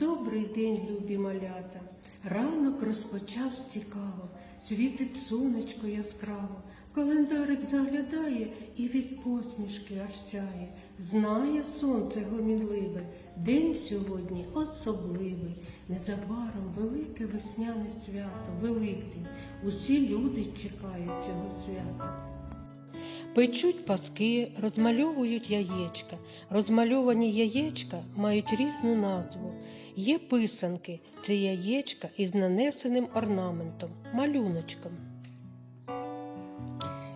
Добрий день, любі малята. Ранок розпочався цікаво, світить сонечко яскраво. Календарик заглядає і від посмішки аж сяє. Знає сонце гомінливе, день сьогодні особливий. Незабаром велике весняне свято, Великдень. Усі люди чекають цього свята. Печуть паски, розмальовують яєчка. Розмальовані яєчка мають різну назву. Є писанки це яєчка із нанесеним орнаментом, малюночком.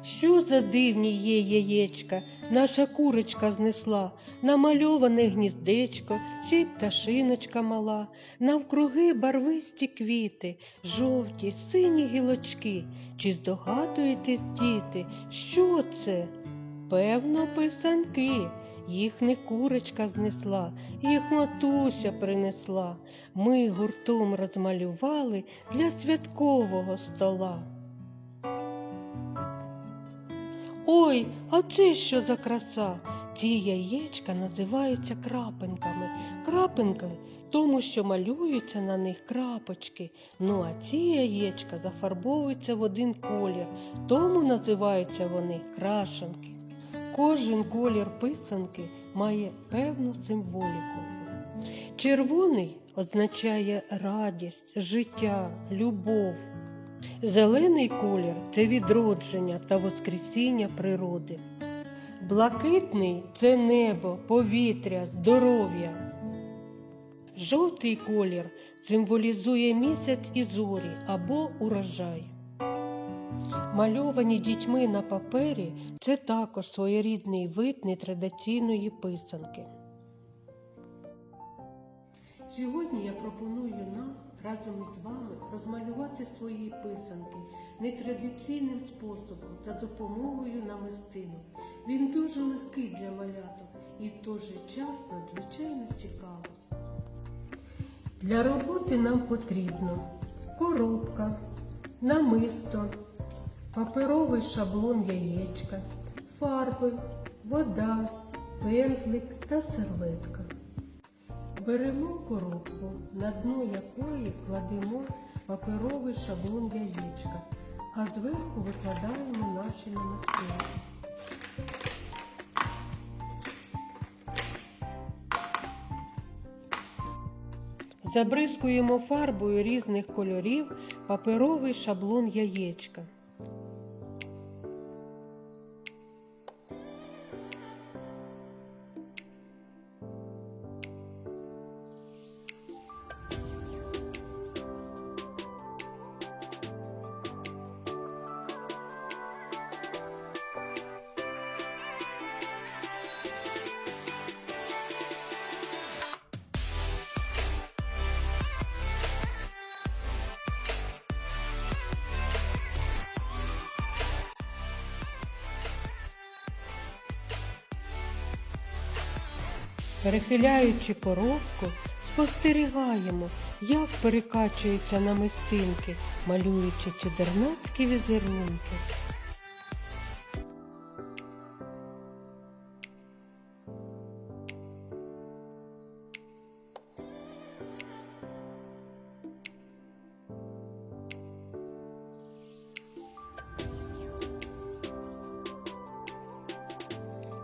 Що за дивні є яєчка, наша курочка знесла, намальоване гніздечко, ще й пташиночка мала, навкруги барвисті квіти, жовті, сині гілочки. Чи здогадуєтесь, діти, що це? Певно, писанки. Їх не курочка знесла, їх матуся принесла. Ми гуртом розмалювали для святкового стола. Ой, а це що за краса? Ці яєчка називаються крапинками. Крапинки тому, що малюються на них крапочки. Ну а ці яєчка зафарбовуються в один колір, тому називаються вони крашенки. Кожен колір писанки має певну символіку. Червоний означає радість, життя, любов. Зелений колір це відродження та воскресіння природи. Блакитний це небо, повітря, здоров'я. Жовтий колір символізує місяць і зорі або урожай. Мальовані дітьми на папері це також своєрідний вид нетрадиційної писанки. Сьогодні я пропоную нам разом із вами розмалювати свої писанки нетрадиційним способом та допомогою намистину. Він дуже легкий для маляток і в той же час надзвичайно цікавий. Для роботи нам потрібно коробка, намисто, паперовий шаблон яєчка, фарби, вода, пензлик та серветка. Беремо коробку, на дно якої кладемо паперовий шаблон яєчка, а зверху викладаємо наші намистини. Забризкуємо фарбою різних кольорів паперовий шаблон яєчка. Перехиляючи коробку, спостерігаємо, як перекачуються намистинки, малюючи чудернацькі візерунки.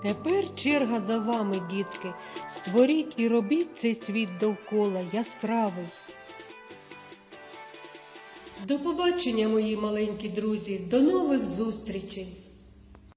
Тепер черга за вами, дітки. Створіть і робіть цей світ довкола яскравий. До побачення, мої маленькі друзі, до нових зустрічей!